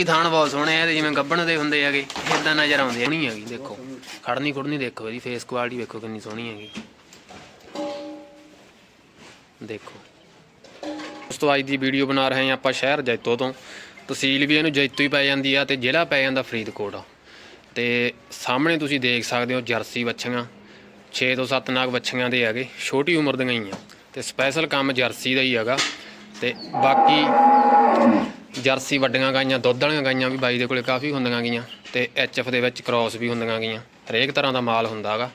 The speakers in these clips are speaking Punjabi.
ਇਹ ਥਾਣ ਬਹੁਤ ਸੋਹਣੇ ਆ ਤੇ ਜਿਵੇਂ ਗੱਬਣ ਦੇ ਹੁੰਦੇ ਹੈਗੇ ਇਦਾਂ ਨਜ਼ਰ ਆਉਂਦੇ ਨਹੀਂ ਹੈਗੀ, ਦੇਖੋ। ਖੜਨੀ ਖੁੜਨੀ ਦੇਖੋ ਇਹਦੀ ਫੇਸ ਕੁਆਲਿਟੀ ਵੇਖੋ ਕਿੰਨੀ ਸੋਹਣੀ ਹੈਗੀ। ਦੇਖੋ। ਉਸ ਤੋਂ ਅੱਜ ਦੀ ਵੀਡੀਓ ਬਣਾ ਰਹੇ ਹਾਂ ਆਪਾਂ ਸ਼ਹਿਰ ਜੈਤੋ ਤੋਂ। ਤਹਿਸੀਲ ਵੀ ਇਹਨੂੰ ਜੈਤੋ ਹੀ ਪੈ ਜਾਂਦੀ ਆ ਤੇ ਜ਼ਿਲ੍ਹਾ ਪੈ ਜਾਂਦਾ ਫਰੀਦਕੋਟ। ਤੇ ਸਾਹਮਣੇ ਤੁਸੀਂ ਦੇਖ ਸਕਦੇ ਹੋ ਜਰਸੀ ਵੱਛੀਆਂ 6 ਤੋਂ 7 ਨਾਗ ਵੱਛੀਆਂ ਦੇ ਹੈਗੇ, ਛੋਟੀ ਉਮਰ ਦੀਆਂ ਹੀ ਆ। ਤੇ ਸਪੈਸ਼ਲ ਕੰਮ ਜਰਸੀ ਦਾ ਹੀ ਹੈਗਾ। ਤੇ ਬਾਕੀ ਜਰਸੀ ਵੱਡੀਆਂ ਗਾਈਆਂ, ਦੁੱਧ ਵਾਲੀਆਂ ਗਾਈਆਂ ਵੀ ਬਾਈ ਦੇ ਕੋਲੇ ਕਾਫੀ ਹੁੰਦੀਆਂ ਗਈਆਂ ਤੇ ਐਚਐਫ ਦੇ ਵਿੱਚ ਕ੍ਰਾਸ ਵੀ ਹੁੰਦੀਆਂ ਗਈਆਂ। ਹਰੇਕ ਤਰ੍ਹਾਂ ਦਾ ਮਾਲ ਹੁੰਦਾ ਹੈਗਾ।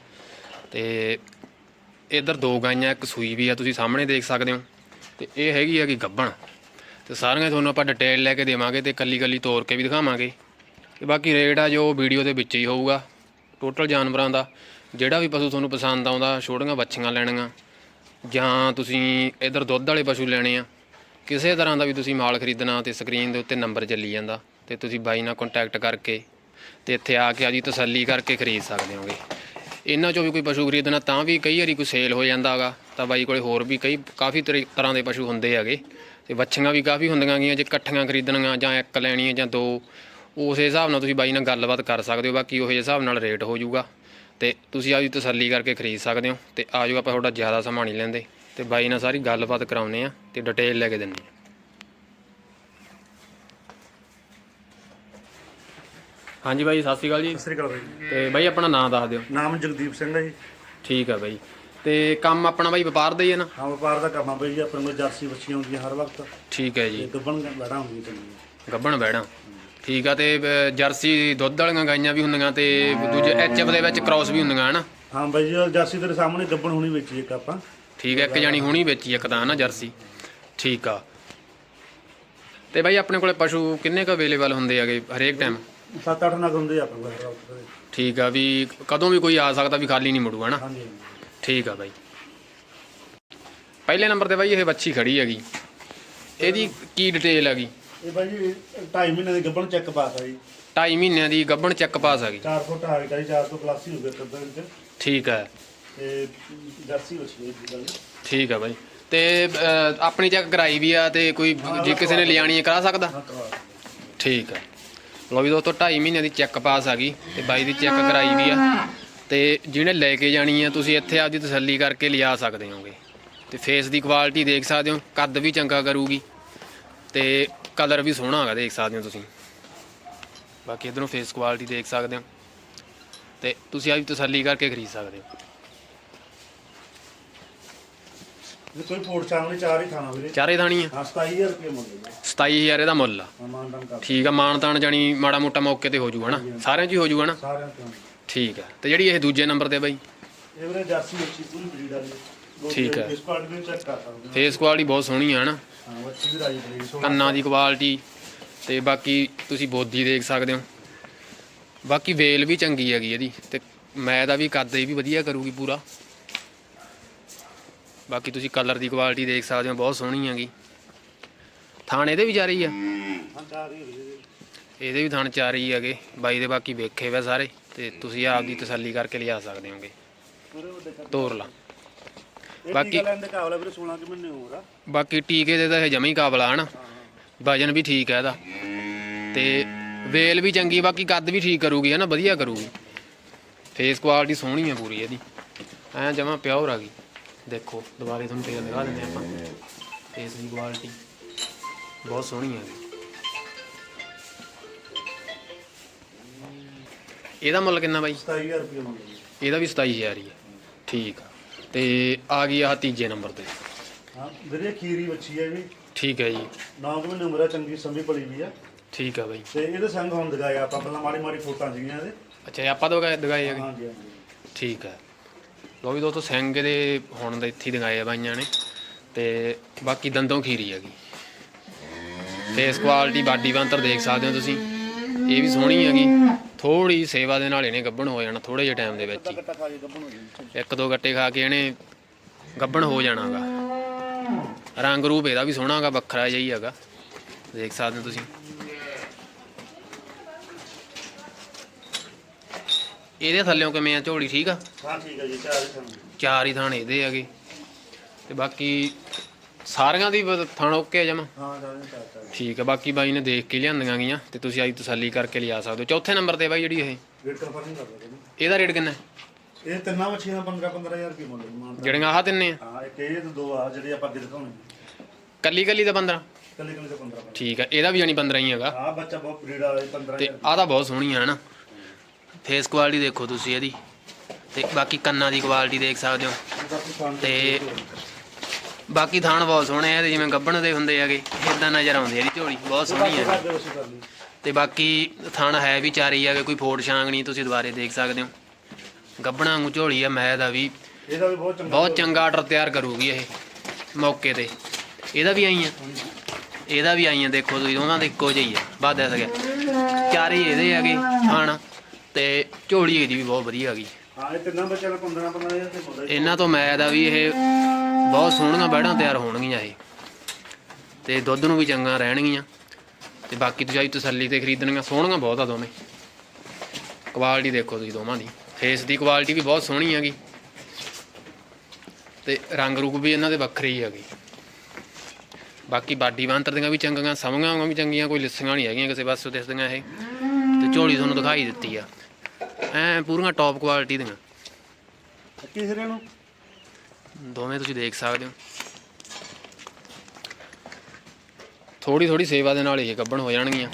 ਤੇ ਇਧਰ ਦੋ ਗਾਈਆਂ, ਇੱਕ ਸੂਈ ਵੀ ਆ, ਤੁਸੀਂ ਸਾਹਮਣੇ ਦੇਖ ਸਕਦੇ ਹੋ। ਤੇ ਇਹ ਹੈਗੀ ਹੈਗੀ ਗੱਬਣ। ਤੇ ਸਾਰੀਆਂ ਤੁਹਾਨੂੰ ਆਪਾਂ ਡਿਟੇਲ ਲੈ ਕੇ ਦੇਵਾਂਗੇ ਤੇ ਕੱਲੀ ਕੱਲੀ ਤੋਰ ਕੇ ਵੀ ਦਿਖਾਵਾਂਗੇ। ਤੇ ਬਾਕੀ ਰੇਟ ਆ ਜੋ ਵੀਡੀਓ ਦੇ ਵਿੱਚ ਹੀ ਹੋਊਗਾ ਟੋਟਲ ਜਾਨਵਰਾਂ ਦਾ। ਜਿਹੜਾ ਵੀ ਪਸ਼ੂ ਤੁਹਾਨੂੰ ਪਸੰਦ ਆਉਂਦਾ, ਛੋਟੀਆਂ ਬੱਚੀਆਂ ਲੈਣੀਆਂ, ਜਾਂ ਤੁਸੀਂ ਇਧਰ ਦੁੱਧ ਵਾਲੇ ਪਸ਼ੂ ਲੈਣੇ ਆ ਕਿਸੇ ਤਰ੍ਹਾਂ ਦਾ ਵੀ ਤੁਸੀਂ ਮਾਲ ਖਰੀਦਣਾ ਤੇ ਸਕਰੀਨ ਦੇ ਉੱਤੇ ਨੰਬਰ ਚੱਲੀ ਜਾਂਦਾ ਤੇ ਤੁਸੀਂ ਬਾਈ ਨਾਲ ਕੰਟੈਕਟ ਕਰਕੇ ਤੇ ਇੱਥੇ ਆ ਕੇ ਆਦੀ ਤਸੱਲੀ ਕਰਕੇ ਖਰੀਦ ਸਕਦੇ ਹੋਗੇ। ਇਹਨਾਂ ਚੋਂ ਵੀ ਕੋਈ ਪਸ਼ੂ ਖਰੀਦਣਾ ਤਾਂ ਵੀ ਕਈ ਵਾਰੀ ਕੋਈ ਸੇਲ ਹੋ ਜਾਂਦਾ ਹੈਗਾ, ਤਾਂ ਬਾਈ ਕੋਲੇ ਹੋਰ ਵੀ ਕਈ ਕਾਫੀ ਤਰੀ- ਤਰ੍ਹਾਂ ਦੇ ਪਸ਼ੂ ਹੁੰਦੇ ਹੈਗੇ ਤੇ ਵੱਛੀਆਂ ਵੀ ਕਾਫੀ ਹੁੰਦੀਆਂ ਗੀਆਂ, ਜੇ ਇਕੱਠੀਆਂ ਖਰੀਦਣੀਆਂ ਜਾਂ ਇੱਕ ਲੈਣੀ ਹੈ ਜਾਂ ਦੋ, ਉਸ ਹਿਸਾਬ ਨਾਲ ਤੁਸੀਂ ਬਾਈ ਨਾਲ ਗੱਲਬਾਤ ਕਰ ਸਕਦੇ ਹੋ, ਬਾਕੀ ਉਹ ਹਿਸਾਬ ਨਾਲ ਰੇਟ ਹੋ ਜਾਊਗਾ ਤੇ ਤੁਸੀਂ ਆਪਦੀ ਤਸੱਲੀ ਕਰਕੇ ਖਰੀਦ ਸਕਦੇ ਹੋ ਤੇ ਆਜੋ ਆਪਾਂ ਤੁਹਾਡਾ ਜ਼ਿਆਦਾ ਸਮਾਂ ਨਹੀਂ ਲੈਂਦੇ। ਤੇ ਬਾਈ ਨਾਲ ਸਾਰੀ ਗੱਲਬਾਤ ਕਰਾਉਨੇ ਆ ਤੇ ਡਿਟੇਲ ਲੈ ਕੇ ਦਿੰਨੇ ਆ। ਹਾਂਜੀ ਬਾਈ ਸਤਿ ਸ਼੍ਰੀ ਅਕਾਲ ਜੀ। ਸਤਿ ਸ੍ਰੀ ਅਕਾਲ ਬਾਈ ਤੇ ਬਾਈ ਆਪਣਾ ਨਾਮ ਦੱਸ ਦਿਓ। ਨਾਮ ਜਗਦੀਪ ਸਿੰਘ ਹੈ ਜੀ। ਠੀਕ ਆ ਬਾਈ। ਤੇ ਕੰਮ ਆਪਣਾ ਬਾਈ ਵਪਾਰ ਦਾ ਹੀ ਹੈ ਨਾ? ਹਾਂ ਵਪਾਰ ਦਾ ਕੰਮ ਆ ਬਾਈ ਜੀ। ਆਪਣੇ ਕੋਲ ਜਰਸੀ ਬੱਚੀਆਂ ਹੁੰਦੀਆਂ ਹਰ ਵਕਤ। ਠੀਕ ਹੈ ਜੀ। ਗੱਬਣ ਬੈਠਾ ਹੁੰਦੀ ਚੰਗੀ ਗੱਬਣ ਬੈਣਾ ਠੀਕ ਆ ਤੇ ਜਰਸੀ ਦੁੱਧ ਵਾਲੀਆਂ ਗਾਈਆਂ ਵੀ ਹੁੰਦੀਆਂ ਤੇ ਦੂਜੇ ਐਚਐਫ ਦੇ ਵਿੱਚ ਕ੍ਰਾਸ ਵੀ ਹੁੰਦੀਆਂ ਹਨਾ? ਹਾਂ ਬਾਈ ਜੀ ਜਰਸੀ ਤੇਰੇ ਸਾਹਮਣੇ ਗੱਬਣ ਹੋਣੀ ਵੇਚੀ ਇੱਕ ਆਪਾਂ। ਠੀਕ ਹੈ ਇੱਕ ਜਾਣੀ ਹੁਣੀ ਵੇਚੀ ਇੱਕ ਤਾਂ ਨਾ ਜਰਸੀ। ਠੀਕ ਆ। ਤੇ ਬਾਈ ਆਪਣੇ ਕੋਲੇ ਪਸ਼ੂ ਕਿੰਨੇ ਕੁ ਅਵੇਲੇਬਲ ਹੁੰਦੇ ਹੈਗੇ ਹਰੇਕ ਟਾਈਮ 7-8 ਨਗ ਹੁੰਦੇ ਆ ਆਪਣੇ ਕੋਲ ਠੀਕ ਆ ਵੀ ਕਦੋਂ ਵੀ ਕੋਈ ਆ ਸਕਦਾ ਵੀ ਖਾਲੀ ਨਹੀਂ ਮੁੜੂ ਹਨਾ? ਹਾਂਜੀ। ਠੀਕ ਆ ਬਾਈ। ਪਹਿਲੇ ਨੰਬਰ ਤੇ ਬਾਈ ਇਹ ਬੱਚੀ ਖੜੀ ਹੈਗੀ। ਇਹਦੀ ਕੀ ਡਿਟੇਲ ਹੈਗੀ? ਇਹ ਬਾਈ ਜੀ 2.5 ਮਹੀਨੇ ਦੀ ਗੱਬਣ ਚੈੱਕ ਪਾਸ ਆ ਜੀ। 2.5 ਮਹੀਨਿਆਂ ਦੀ ਗੱਭਣ ਚੱਕ ਪਾਸ ਹੈਗੀ। 4 ਫੁੱਟ ਹਾਈਟ ਆ ਜੀ 4 ਤੋਂ ਪਲੱਸ ਹੀ ਹੋ ਗਿਆ ਕੱਦਾਂ ਵਿੱਚ ਠੀਕ ਹੈ ਤੇ ਜਰਸੀ ਬੱਚੀ ਹੈ ਜੀ ਗੱਲ ਠੀਕ ਹੈ ਬਾਈ। ਤੇ ਆਪਣੀ ਚੈੱਕ ਕਰਾਈ ਵੀ ਆ ਤੇ ਕੋਈ ਜੇ ਕਿਸੇ ਨੇ ਲਿਆਣੀ ਹੈ ਕਰਾ ਸਕਦਾ? ਹਾਂ ਕਰਵਾ ਦਿਓ। ਠੀਕ ਹੈ ਲੋ ਵੀ ਦੋਸਤੋ 2.5 ਮਹੀਨਿਆਂ ਦੀ ਚੈੱਕ ਪਾਸ ਆ ਗਈ ਤੇ ਬਾਈ ਦੀ ਚੈੱਕ ਕਰਾਈ ਵੀ ਆ। ਤੇ ਜਿਹਨੇ ਲੈ ਕੇ ਜਾਣੀ ਆ ਤੁਸੀਂ ਇੱਥੇ ਆਪਦੀ ਤਸੱਲੀ ਕਰਕੇ ਲਿਆ ਸਕਦੇ ਹੋਗੇ। ਤੇ ਫੇਸ ਦੀ ਕੁਆਲਿਟੀ ਦੇਖ ਸਕਦੇ ਹੋ ਕੱਦ ਵੀ ਚੰਗਾ ਕਰੂਗੀ। ਤੇ ਕਲਰ ਵੀ ਸੋਹਣਾ ਹੈਗਾ ਦੇਖ ਸਕਦੇ ਹੋ ਤੁਸੀਂ। ਬਾਕੀ ਇਧਰੋਂ ਫੇਸ ਕੁਆਲਿਟੀ ਦੇਖ ਸਕਦੇ ਹੋ। ਤੇ ਤੁਸੀਂ ਆਪਦੀ ਤਸੱਲੀ ਕਰਕੇ ਖਰੀਦ ਸਕਦੇ ਹੋ। ਜੇ ਕੋਈ ਚਾਰ ਹੀ ਖਾਣਾ ਵੀਰੇ। ਚਾਰੇ ਥਾਣੀ ਆ? ਹਾਂ 27000 ਰੁਪਏ ਮੁੱਲ ਹੈ 27000 ਇਹਦਾ ਮੁੱਲ ਆ। ਹਾਂ ਮਾਨਦਾਨ ਕਰ ਠੀਕ ਆ ਮਾਣ ਤਾਣ ਜਾਣੀ ਮਾੜਾ ਮੋਟਾ ਮੌਕੇ ਤੇ ਹੋ ਜੂ ਹਨਾ ਸਾਰਿਆਂ 'ਚ ਹੀ ਹੋ ਜੂ ਹਨਾ? ਸਾਰਿਆਂ ਤੋਂ ਠੀਕ ਆ। ਤੇ ਜਿਹੜੀ ਇਹ ਦੂਜੇ ਨੰਬਰ ਤੇ ਬਾਈ? ਇਹ ਵੀਰੇ ਜਰਸੀ ਬੱਚੀ ਪੂਰੀ ਬਰੀਡ ਆ ਜੀ ਠੀਕ ਹੈ। ਇਸ ਪਾਰਟ ਵੀ ਚੈੱਕ ਕਰ ਸਕਦੇ ਹੋ। ਫੇਸ ਕੁਆਲਿਟੀ ਬਹੁਤ ਸੋਹਣੀ ਆ ਹਨਾ? ਹਾਂ ਬੱਚੀ ਵੀ ਰਾਜੀ ਬਰੀਡ ਸੋਹਣਾ ਕੰਨਾਂ ਦੀ ਕੁਆਲਿਟੀ। ਤੇ ਬਾਕੀ ਤੁਸੀਂ ਬੋਦੀ ਦੇਖ ਸਕਦੇ ਹੋ। ਬਾਕੀ ਵੇਲ ਵੀ ਚੰਗੀ ਹੈਗੀ ਇਹਦੀ। ਤੇ ਮੈਂ ਦਾ ਵੀ ਕੱਦ ਇਹ ਵੀ ਵਧੀਆ ਕਰੂਗੀ ਪੂਰਾ। ਬਾਕੀ ਤੁਸੀਂ ਕਲਰ ਦੀ ਕੁਆਲਿਟੀ ਦੇਖ ਸਕਦੇ ਹੋ ਬਹੁਤ ਸੋਹਣੀ ਹੈਗੀ। ਥਾਣ ਇਹਦੇ ਵੀ ਜਾ ਰਹੀ ਆ? ਇਹਦੇ ਵੀ ਥਣ ਚਾਰ ਹੀ ਹੈਗੇ। ਬਾਈ ਦੇ ਬਾਕੀ ਵੇਖੇ ਵੇ ਸਾਰੇ ਤੇ ਤੁਸੀਂ ਆਪਦੀ ਤਸੱਲੀ ਕਰਕੇ ਲਿਆ ਸਕਦੇ ਹੋਗੇ। ਤੋਰ ਲਾ। ਬਾਕੀ- ਬਾਕੀ ਲੈਂਦੇ ਕਾਵਲਾ ਵੀਰੇ 16 ਕਿ ਮਹੀਨੇ ਹੋਰ ਆ। ਬਾਕੀ ਟੀਕੇ ਦੇ ਤਾਂ ਇਹ ਜਮਾ ਹੀ ਕਾਬਲਾ ਹਨ? ਵਜਨ ਵੀ ਠੀਕ ਹੈ ਇਹਦਾ। ਤੇ ਵੇਲ ਵੀ ਚੰਗੀ ਬਾਕੀ ਕੱਦ ਵੀ ਠੀਕ ਕਰੂਗੀ ਹੈ ਨਾ ਵਧੀਆ ਕਰੂਗੀ। ਫੇਸ ਕੁਆਲਿਟੀ ਸੋਹਣੀ ਹੈ ਪੂਰੀ ਇਹਦੀ। ਐ ਜਮਾ ਪਿਓਰ ਆ ਗਈ। ਦੇਖੋ ਦੁਬਾਰੇ ਤੁਹਾਨੂੰ ਫੇਰ ਦਿਖਾ ਦਿੰਦੇ ਆਪਾਂ। ਫੇਸ ਦੀ ਕੁਆਲਿਟੀ ਬਹੁਤ ਸੋਹਣੀ ਹੈ ਇਹਦਾ। ਮੁੱਲ ਕਿੰਨਾ ਬਾਈ? 27000 ਰੁਪਏ ਜੀ। ਇਹਦਾ ਵੀ 27000 ਹੀ ਹੈ। ਠੀਕ ਆ। ਤੇ ਆ ਗਈ ਆ ਤੀਜੇ ਨੰਬਰ ਤੇ। ਹਾਂ ਵੀਰੇ ਖੀਰੀ ਬੱਚੀ ਹੈ ਵੀ ਠੀਕ ਹੈ ਜੀ। 9 ਕਿ ਮਹੀਨੇ ਉਮਰ ਆ ਚੰਗੀ ਸੰਭੀ ਪੜੀ ਵੀ ਆ। ਠੀਕ ਆ ਬਾਈ। ਤੇ ਇਹਦੇ ਸੰਗ ਹੁਣ ਦਿਖਾਏ ਆਪਾਂ ਪਹਿਲਾਂ ਮਾੜੀ ਮਾੜੀ ਫੋਟਾਂ ਸੀਗੀਆਂ ਇਹਦੇ। ਅੱਛਾ ਇਹ ਆਪਾਂ ਤੋਂ ਦਗਾਏ ਹੈਗੇ ਹਾਂਜੀ ਹਾਂਜੀ। ਠੀਕ ਹੈ ਲੋ ਵੀ ਦੋਸਤੋ ਸਿੰਘ ਦੇ ਹੁਣ ਦੇ ਇੱਥੇ ਦਿਖਾਏ ਆ ਬਾਈਆਂ ਨੇ। ਤੇ ਬਾਕੀ ਦੰਦੋਂ ਖੀਰੀ ਹੈਗੀ। ਫੇਸ ਕੁਆਲਿਟੀ ਬਾਡੀ ਬੰਤਰ ਦੇਖ ਸਕਦੇ ਹੋ ਤੁਸੀਂ। ਇਹ ਵੀ ਸੋਹਣੀ ਹੈਗੀ। ਥੋੜੀ ਸੇਵਾ ਦੇ ਨਾਲ ਇਹਨੇ ਗੱਬਣ ਹੋ ਜਾਣਾ ਥੋੜੇ ਜਿਹੇ ਟਾਈਮ ਦੇ ਵਿੱਚ ਹੀ। ਇੱਕ ਦੋ ਗੱਟੇ ਖਾ ਕੇ ਇਹਨੇ ਗੱਬਣ ਹੋ ਜਾਣਾਗਾ। ਰੰਗ ਰੂਪ ਇਹਦਾ ਵੀ ਸੋਹਣਾਗਾ, ਵੱਖਰਾ ਜਿਹਾ ਹੀ ਹੈਗਾ। ਦੇਖ ਸਕਦੇ ਹੋ ਤੁਸੀਂ। ਇਹਦੇ ਥੱਲੇੋਂ ਕਿਵੇਂ ਆ ਝੋਲੀ ਠੀਕ ਆ? ਹਾਂ ਠੀਕ ਹੈ ਜੀ ਚਾਰ ਹੀ ਚਾਰ ਹੀ ਥਾਣੇ ਇਹਦੇ ਹੈਗੇ। ਤੇ ਬਾਕੀ ਸਾਰੀਆਂ ਦੀ ਥਣ ਓਕੇ ਜਮਾ? ਹਾਂ ਸਾਰੇ ਚਾਰ ਚਾਰ ਠੀਕ ਹੈ ਬਾਕੀ ਬਾਈ ਨੇ ਦੇਖ ਕੇ ਲਿਆਂਦੀਆਂ ਗਈਆਂ ਤੇ ਤੁਸੀਂ ਅੱਜ ਤਸੱਲੀ ਕਰਕੇ ਲਿਆ ਸਕਦੇ ਹੋ। ਚੌਥੇ ਨੰਬਰ ਤੇ ਬਾਈ ਜਿਹੜੀ ਇਹ। ਰੇਟ ਕਨਫਰਮ ਕਰ ਦਿਓ ਇਹਦਾ ਰੇਟ ਕਿੰਨਾ? ਹੈ? ਇਹ ਤਿੰਨਾਂ ਮੱਛੀਆਂ ਦਾ 15 15000 ਰੁਪਏ ਮੁੱਲ ਮਾਨ ਜਿਹੜੀਆਂ ਆਹ ਤਿੰਨੇ ਆ? ਹਾਂ ਇੱਕ ਇਹ ਤੇ ਦੋ ਆ ਜਿਹੜੇ ਆਪਾਂ ਅੱਗੇ ਦਿਖਾਉਣੇ ਕੱਲੀ ਕੱਲੀ ਦਾ 15 ਕੱਲੇ ਕੱਲੇ ਤੇ 15 ਠੀਕ ਹੈ ਇਹਦਾ ਵੀ ਜਾਨੀ 15 ਹੀ ਹੈਗਾ। ਆ ਬੱਚਾ ਬਹੁਤ ਬਰੀਡ ਵਾਲਾ 15000 ਤੇ ਆਹ ਤਾਂ ਬਹੁਤ ਸੋਹਣੀ ਆ ਨਾ ਫੇਸ ਕੁਆਲਿਟੀ ਦੇਖੋ ਤੁਸੀਂ ਇਹਦੀ। ਤੇ ਬਾਕੀ ਕੰਨਾਂ ਦੀ ਕੁਆਲਿਟੀ ਦੇਖ ਸਕਦੇ ਹੋ। ਤੇ ਬਾਕੀ ਥਾਣ ਬਹੁਤ ਸੋਹਣੇ ਆ ਤੇ ਜਿਵੇਂ ਗੱਬਣ ਦੇ ਹੁੰਦੇ ਹੈਗੇ ਇਦਾਂ ਨਜ਼ਰ ਆਉਂਦੀ ਹੈ ਇਹਦੀ ਝੋਲੀ ਬਹੁਤ ਸੋਹਣੀ ਹੈ ਤੇ ਬਾਕੀ ਥਣ ਹੈ ਵੀ ਚਾਰੀ ਹੈਗੇ ਕੋਈ ਫੋੜ ਛਾਂਗ ਨਹੀਂ ਤੁਸੀਂ ਦੁਬਾਰੇ ਦੇਖ ਸਕਦੇ ਹੋ। ਗੱਬਣਾ ਵਾਂਗੂ ਝੋਲੀ ਆ ਮੈਂ ਦਾ ਵੀ। ਇਹਦਾ ਵੀ ਬਹੁਤ ਚੰਗਾ ਬਹੁਤ ਚੰਗਾ ਆਰਡਰ ਤਿਆਰ ਕਰੂਗੀ ਇਹ ਮੌਕੇ ਤੇ। ਇਹਦਾ ਵੀ ਆਈ ਆ ਇਹਦਾ ਵੀ ਆਈ ਆ ਦੇਖੋ ਤੁਸੀਂ ਦੋਵਾਂ ਦੇ ਇੱਕੋ ਜਿਹੀ ਆ। ਦੱਸ ਗਿਆ ਚਾਰੇ ਇਹਦੇ ਹੈਗੇ ਥਣ। ਤੇ ਝੋਲੀ ਇਹਦੀ ਵੀ ਬਹੁਤ ਵਧੀਆ ਹੈਗੀ। ਹਾਂ ਇਹ ਤਿੰਨਾਂ ਬੱਚਿਆਂ ਦਾ 15 15000 ਤੇ ਮੁੱਲ ਹੈ। ਇਹਨਾਂ ਤੋਂ ਮੈਂ ਦਾ ਵੀ ਇਹ ਬਹੁਤ ਸੋਹਣੀਆਂ ਬੈੜਾਂ ਤਿਆਰ ਹੋਣਗੀਆਂ ਇਹ। ਤੇ ਦੁੱਧ ਨੂੰ ਵੀ ਚੰਗਾ ਰਹਿਣਗੀਆਂ। ਤੇ ਬਾਕੀ ਤੁਸੀਂ ਅੱਜ ਤਸੱਲੀ ਤੇ ਖਰੀਦਣੀਆਂ ਸੋਹਣੀਆਂ ਬਹੁਤ ਆ ਦੋਵੇਂ। ਕੁਆਲਿਟੀ ਦੇਖੋ ਤੁਸੀਂ ਦੋਵਾਂ ਦੀ। ਫੇਸ ਦੀ ਕੁਆਲਿਟੀ ਵੀ ਬਹੁਤ ਸੋਹਣੀ ਹੈਗੀ। ਤੇ ਰੰਗ ਰੂਪ ਵੀ ਇਹਨਾਂ ਦੇ ਵੱਖਰੇ ਹੀ ਹੈਗੇ। ਬਾਕੀ ਬਾਡੀ ਬਾਂਤਰ ਦੀਆਂ ਵੀ ਚੰਗੀਆਂ ਸਮੀਆਂ ਵੀ ਚੰਗੀਆਂ ਕੋਈ ਲਿੱਸੀਆਂ ਨਹੀਂ ਹੈਗੀਆਂ ਕਿਸੇ ਪਾਸੋਂ ਦਿਸਦੀਆਂ ਇਹ। ਝੋਲੀ ਤੁਹਾਨੂੰ ਦਿਖਾਈ ਦਿੱਤੀ ਆ। ਐ ਪੂਰੀਆਂ ਟੌਪ ਕੁਆਲਿਟੀ ਦੀਆਂ। ਕਿਸ ਰੇ ਨੂੰ? ਦੋਵੇਂ ਤੁਸੀਂ ਦੇਖ ਸਕਦੇ ਹੋ। ਥੋੜੀ ਥੋੜੀ ਸੇਵਾ ਦੇ ਨਾਲ ਇਹ ਗੱਬਣ ਹੋ ਜਾਣਗੀਆਂ।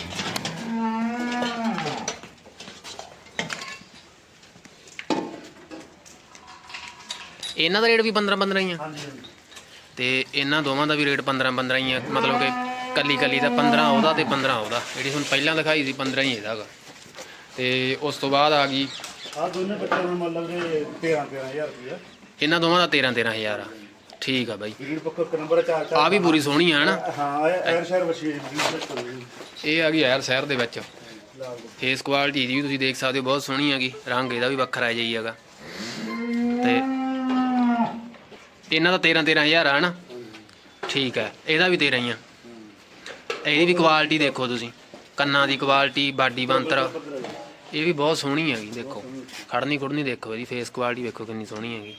ਇਹਨਾਂ ਦਾ ਰੇਟ ਵੀ 15 15 ਹੀ ਆ। ਹਾਂਜੀ ਹਾਂਜੀ। ਤੇ ਇਹਨਾਂ ਦੋਵਾਂ ਦਾ ਵੀ ਰੇਟ 15 15 ਹੀ ਆ। ਮਤਲਬ ਕਿ ਕੱਲੀ ਕੱਲੀ ਦਾ 15 ਉਹਦਾ ਤੇ 15 ਉਹਦਾ। ਜਿਹੜੀ ਹੁਣ ਪਹਿਲਾਂ ਦਿਖਾਈ ਸੀ 15 ਹੀ ਇਹਦਾ ਗਾ। ਤੇ ਉਸ ਤੋਂ ਬਾਅਦ ਆ ਗਈ। ਆ ਦੋਨੇ ਬੱਚਿਆਂ ਦਾ ਮੁੱਲ ਵੀਰੇ 13 13000 ਰੁਪਏ ਇਹਨਾਂ ਦੋਵਾਂ ਦਾ 13 13000 ਆ। ਠੀਕ ਆ ਬਾਈ। ਬਰੀਡ ਪੱਕਾ ਨੰਬਰ 4 4 ਆ ਵੀ ਪੂਰੀ ਸੋਹਣੀ ਆ ਨਾ ਹਾਂ ਐਰ ਸ਼ਹਿਰ ਵਸ਼ੀ ਇਹ ਆ ਗਈ ਯਾਰ ਸ਼ਹਿਰ ਦੇ ਵਿੱਚ। ਫੇਸ ਕੁਆਲਿਟੀ ਦੀ ਵੀ ਤੁਸੀਂ ਦੇਖ ਸਕਦੇ ਹੋ ਬਹੁਤ ਸੋਹਣੀ ਹੈਗੀ ਰੰਗ ਇਹਦਾ ਵੀ ਵੱਖਰਾ ਜਿਹਾ ਹੀ ਹੈਗਾ। ਤੇ ਇਹਨਾਂ ਦਾ 13 13000 ਆ ਨਾ ਠੀਕ ਹੈ ਇਹਦਾ ਵੀ 13 ਹੀ ਆ। ਇਹਦੀ ਵੀ ਕੁਆਲਿਟੀ ਦੇਖੋ ਤੁਸੀਂ। ਕੰਨਾਂ ਦੀ ਕੁਆਲਿਟੀ ਬਾਡੀ ਬੰਤਰ ਇਹ ਵੀ ਬਹੁਤ ਸੋਹਣੀ ਹੈਗੀ ਦੇਖੋ। ਖੜਨੀ ਖੁੜਨੀ ਦੇਖੋ ਇਹਦੀ ਫੇਸ ਕੁਆਲਿਟੀ ਵੇਖੋ ਕਿੰਨੀ ਸੋਹਣੀ ਹੈਗੀ।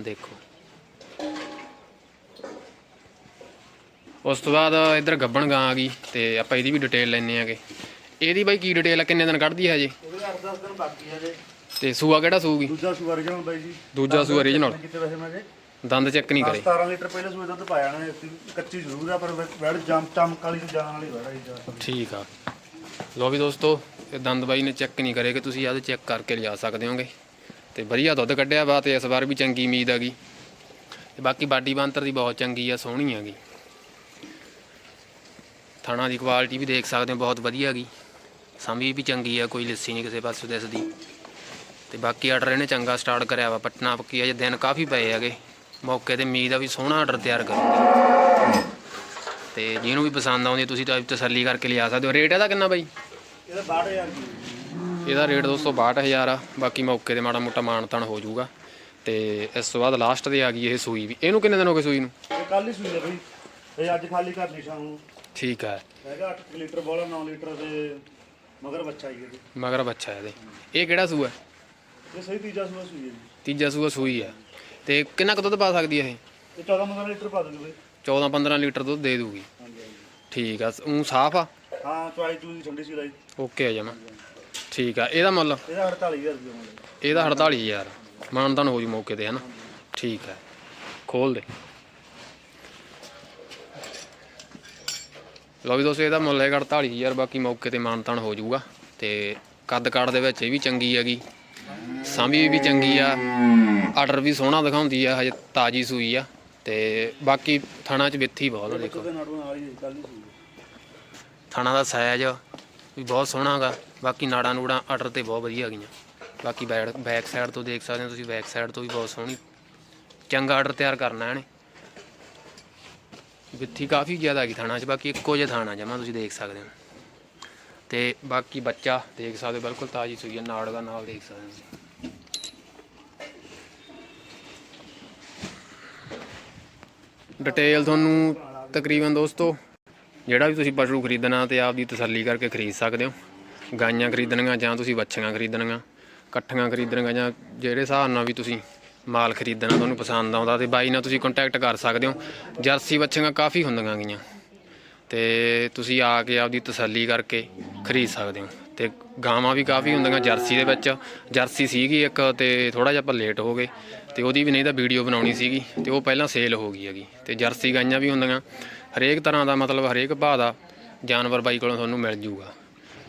ਦੇਖੋ। ਉਸ ਤੋਂ ਬਾਅਦ ਇੱਧਰ ਗੱਬਣ ਗਾਂ ਆ ਗਈ ਤੇ ਆਪਾਂ ਇਹਦੀ ਵੀ ਡਿਟੇਲ ਲੈਣੇ ਆਗੇ। ਇਹਦੀ ਬਾਈ ਕੀ ਡਿਟੇਲ ਆ ਕਿੰਨੇ ਦਿਨ ਕੱਢਦੀ ਹੈ ਹਜੇ? ਉਹਦੇ 8-10 ਦਿਨ ਬਾਕੀ ਆ ਜੇ ਤੇ ਸੂਆ ਕਿਹੜਾ ਸੂਗੀ? ਦੂਜਾ ਸੂਆ original ਬਾਈ ਜੀ। ਦੂਜਾ ਸੂਆ original। ਕਿਤੇ ਵੈਸੇ ਮੈਂ ਜੇ ਦੰਦ ਚੈੱਕ ਨਹੀਂ ਕਰੇ। 17 ਲੀਟਰ ਪਹਿਲੇ ਸੂਏ ਦੁੱਧ ਪਾਇਆ ਨਾ ਕੱਚੀ ਜ਼ਰੂਰ ਆ ਪਰ ਵੈੜ ਜੰਮ ਚਮਕ ਵਾਲੀ ਜਾਣ ਵਾਲੀ ਵੈੜ ਜੀ। ਠੀਕ ਆ। ਲੋ ਵੀ ਦੋਸਤੋ, ਇਹ ਦੰਦ ਬਾਈ ਨੇ ਚੈੱਕ ਨਹੀਂ ਕਰੇ ਕਿ ਤੁਸੀਂ ਆਦੇ ਚੈੱਕ ਕਰਕੇ ਲਿਜਾ ਸਕਦੇ ਹੋਗੇ। ਤੇ ਵਧੀਆ ਦੁੱਧ ਕੱਢਿਆ ਵਾ ਤੇ ਇਸ ਵਾਰ ਵੀ ਚੰਗੀ ਉਮੀਦ ਹੈਗੀ। ਤੇ ਬਾਕੀ ਬਾਡੀ ਬਾਂਤਰ ਦੀ ਬਹੁਤ ਚੰਗੀ ਆ, ਸੋਹਣੀ ਹੈਗੀ। ਥਾਣਾ ਦੀ ਕੁਆਲਿਟੀ ਵੀ ਦੇਖ ਸਕਦੇ ਹੋ, ਬਹੁਤ ਵਧੀਆ ਹੈਗੀ। ਸੰਭੀ ਵੀ ਚੰਗੀ ਆ, ਕੋਈ ਲਿੱਸੀ ਨਹੀਂ ਕਿਸੇ ਪਾਸੋਂ ਦਿਸਦੀ। ਤੇ ਬਾਕੀ ਆਰਡਰ ਇਹਨੇ ਚੰਗਾ ਸਟਾਰਟ ਕਰਿਆ ਵਾ, ਪਟਨਾ ਪੱਕੀ ਅਜੇ ਦਿਨ ਕਾਫੀ ਪਏ ਹੈਗੇ। ਮੌਕੇ ਤੇ ਉਮੀਦ ਆ ਵੀ ਸੋਹਣਾ ਆਰਡਰ ਤਿਆਰ ਕਰੂਗੀ ਤੇ ਜਿਹਨੂੰ ਵੀ ਪਸੰਦ ਆਉਂਦੀ ਤੁਸੀਂ ਤਾਂ ਤਸੱਲੀ ਕਰਕੇ ਲਿਆ ਸਕਦੇ ਹੋ। ਰੇਟ ਇਹਦਾ ਕਿੰਨਾ ਬਾਈ? ਇਹਦਾ 62000 ਜੀ ਇਹਦਾ ਰੇਟ ਦੋਸਤੋ 62000 ਆ। ਬਾਕੀ ਮੌਕੇ ਤੇ ਮਾੜਾ ਮੋਟਾ ਮਾਨਤਨ ਹੋ ਜਾਊਗਾ। ਤੇ ਇਸ ਤੋਂ ਬਾਅਦ ਲਾਸਟ ਤੇ ਆ ਗਈ ਇਹ ਸੂਈ ਵੀ। ਇਹਨੂੰ ਕਿੰਨੇ ਦਿਨ ਹੋ ਗਏ ਸੂਈ ਨੂੰ? ਕੱਲ ਹੀ ਸੂਈ ਆ ਬਈ। ਇਹ ਅੱਜ ਖਾਲੀ ਕਰ ਲਈ ਸ਼ਾਮ ਨੂੰ। ਠੀਕ ਹੈ ਹੈਗਾ 8 ਲੀਟਰ ਬੋਲਾ 9 ਲੀਟਰ ਦੇ ਮਗਰ ਬੱਚਾ ਹੀ ਇਹਦੇ। ਮਗਰ ਬੱਚਾ ਇਹਦੇ। ਇਹ ਕਿਹੜਾ ਸੂਆ? ਹੈ? ਇਹ ਸਹੀ ਤੀਜਾ ਸੂਆ ਸੂਈ ਹੈ ਤੀਜਾ ਸੂਆ ਸੂਈ ਹੈ ਤੇ ਕਿੰਨਾ ਕੁ ਦੁੱਧ ਪਾ ਸਕਦੀ ਹੈ ਇਹ? ਇਹ 14 15 ਲੀਟਰ ਪਾ ਦੋਗੇ ਬਈ। 14 15 ਲੀਟਰ ਦੁੱਧ ਦੇ ਦੂਗੀ। ਹਾਂਜੀ ਹਾਂਜੀ। ਠੀਕ ਆ ਉਹ ਸਾਫ਼ ਆ? ਹਾਂ ਚੁਆਈ ਚੂਈ ਠੰਡੀ ਸੀ ਲਾਈ ਓਕੇ ਆ ਜਮਾ। ਠੀਕ ਆ ਇਹਦਾ ਮੁੱਲ? ਇਹਦਾ 48000 ਰੁਪਏ ਮੁੱਲ ਇਹਦਾ 48000 ਮਾਨਤਨ ਹੋ ਜੂ ਮੌਕੇ ਤੇ ਹਨਾ? ਠੀਕ ਹੈ ਖੋਲ ਦੇ। ਲਓ ਵੀ ਦੋਸਤੋ ਇਹਦਾ ਮੁੱਲ ਹੈਗਾ 48000 ਬਾਕੀ ਮੌਕੇ ਤੇ ਮਾਨਤਨ ਹੋ ਜਾਊਗਾ ਤੇ ਕੱਦ ਕਾੜ ਦੇ ਵਿੱਚ ਇਹ ਵੀ ਚੰਗੀ ਹੈਗੀ। ਸਾਂਭੀ ਵੀ ਚੰਗੀ ਆ। ਆਰਡਰ ਵੀ ਸੋਹਣਾ ਦਿਖਾਉਂਦੀ ਆ ਹਜੇ ਤਾਜੀ ਸੂਈ ਆ। ਤੇ ਬਾਕੀ ਥਾਣਾ ਚ ਵਿੱਥੀ ਬਹੁਤ ਆ ਦੇਖੋ। ਥਾਣਾ ਦਾ ਸਾਈਜ਼ ਵੀ ਬਹੁਤ ਸੋਹਣਾ ਹੈਗਾ ਬਾਕੀ ਨਾੜਾਂ ਨੂੜਾਂ ਆਰਡਰ ਤੇ ਬਹੁਤ ਵਧੀਆ ਹੈਗੀਆਂ ਬਾਕੀ ਬੈਕ ਬੈਕ ਸਾਈਡ ਤੋਂ ਦੇਖ ਸਕਦੇ ਹੋ ਤੁਸੀਂ ਬੈਕ ਸਾਈਡ ਤੋਂ ਵੀ ਬਹੁਤ ਸੋਹਣੀ। ਚੰਗਾ ਆਰਡਰ ਤਿਆਰ ਕਰਨਾ ਇਹਨੇ। ਵਿੱਥੀ ਕਾਫੀ ਜ਼ਿਆਦਾ ਹੈਗੀ ਥਾਣਾ 'ਚ ਬਾਕੀ ਇੱਕੋ ਜਿਹਾ ਥਾਣਾ ਜਮਾ ਤੁਸੀਂ ਦੇਖ ਸਕਦੇ ਹੋ। ਤੇ ਬਾਕੀ ਬੱਚਾ ਦੇਖ ਸਕਦੇ ਹੋ ਬਿਲਕੁਲ ਤਾਜੀ ਸੂਈ ਹੈ ਨਾੜ ਦਾ ਨਾਲ ਦੇਖ ਸਕਦੇ ਹੋ ਤੁਸੀਂ। ਡਿਟੇਲ ਤੁਹਾਨੂੰ ਤਕਰੀਬਨ ਦੋਸਤੋ, ਜਿਹੜਾ ਵੀ ਤੁਸੀਂ ਪਸ਼ੂ ਖਰੀਦਣਾ ਤੇ ਆਪ ਦੀ ਤਸੱਲੀ ਕਰਕੇ ਖਰੀਦ ਸਕਦੇ ਹੋ। ਗਾਈਆਂ ਖਰੀਦਣੀਆਂ ਜਾਂ ਤੁਸੀਂ ਵੱਛੀਆਂ ਖਰੀਦਣੀਆਂ ਇਕੱਠੀਆਂ ਖਰੀਦਣੀਆਂ ਜਾਂ ਜਿਹੜੇ ਹਿਸਾਬ ਨਾਲ ਵੀ ਤੁਸੀਂ ਮਾਲ ਖਰੀਦਣਾ ਤੁਹਾਨੂੰ ਪਸੰਦ ਆਉਂਦਾ ਤੇ ਬਾਈ ਨਾਲ ਤੁਸੀਂ ਕੰਟੈਕਟ ਕਰ ਸਕਦੇ ਹੋ। ਜਰਸੀ ਬੱਚੀਆਂ ਕਾਫੀ ਹੁੰਦੀਆਂ ਗੀਆਂ ਤੇ ਤੁਸੀਂ ਆ ਕੇ ਆਪਦੀ ਤਸੱਲੀ ਕਰਕੇ ਖਰੀਦ ਸਕਦੇ ਹੋ। ਤੇ ਗਾਵਾਂ ਵੀ ਕਾਫੀ ਹੁੰਦੀਆਂ ਜਰਸੀ ਦੇ ਵਿੱਚ। ਜਰਸੀ ਸੀਗੀ ਇੱਕ ਤੇ ਥੋੜਾ ਜਿਹਾ ਆਪਾਂ ਲੇਟ ਹੋ ਗਏ ਤੇ ਉਹਦੀ ਵੀ ਨਹੀਂ ਤਾਂ ਵੀਡੀਓ ਬਣਾਉਣੀ ਸੀਗੀ ਤੇ ਉਹ ਪਹਿਲਾਂ ਸੇਲ ਹੋ ਗਈ ਹੈਗੀ ਤੇ ਜਰਸੀ ਗਾਈਆਂ ਵੀ ਹੁੰਦੀਆਂ। ਹਰੇਕ ਤਰ੍ਹਾਂ ਦਾ ਮਤਲਬ ਹਰੇਕ ਭਾਅ ਦਾ ਜਾਨਵਰ ਬਾਈ ਕੋਲੋਂ ਤੁਹਾਨੂੰ ਮਿਲ ਜੂਗਾ।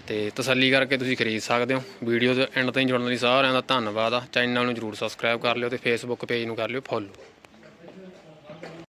ਤੇ ਤਸੱਲੀ ਕਰਕੇ ਤੁਸੀਂ ਖਰੀਦ ਸਕਦੇ ਹੋ। ਵੀਡੀਓ ਦੇ ਐਂਡ ਤਾਈਂ ਜੁੜਨ ਲਈ ਸਾਰਿਆਂ ਦਾ ਧੰਨਵਾਦ ਆ। ਚੈਨਲ ਨੂੰ ਜਰੂਰ ਸਬਸਕ੍ਰਾਈਬ ਕਰ ਲਿਓ ਤੇ ਫੇਸਬੁੱਕ ਪੇਜ ਨੂੰ ਕਰ ਲਿਓ ਫੋਲੋ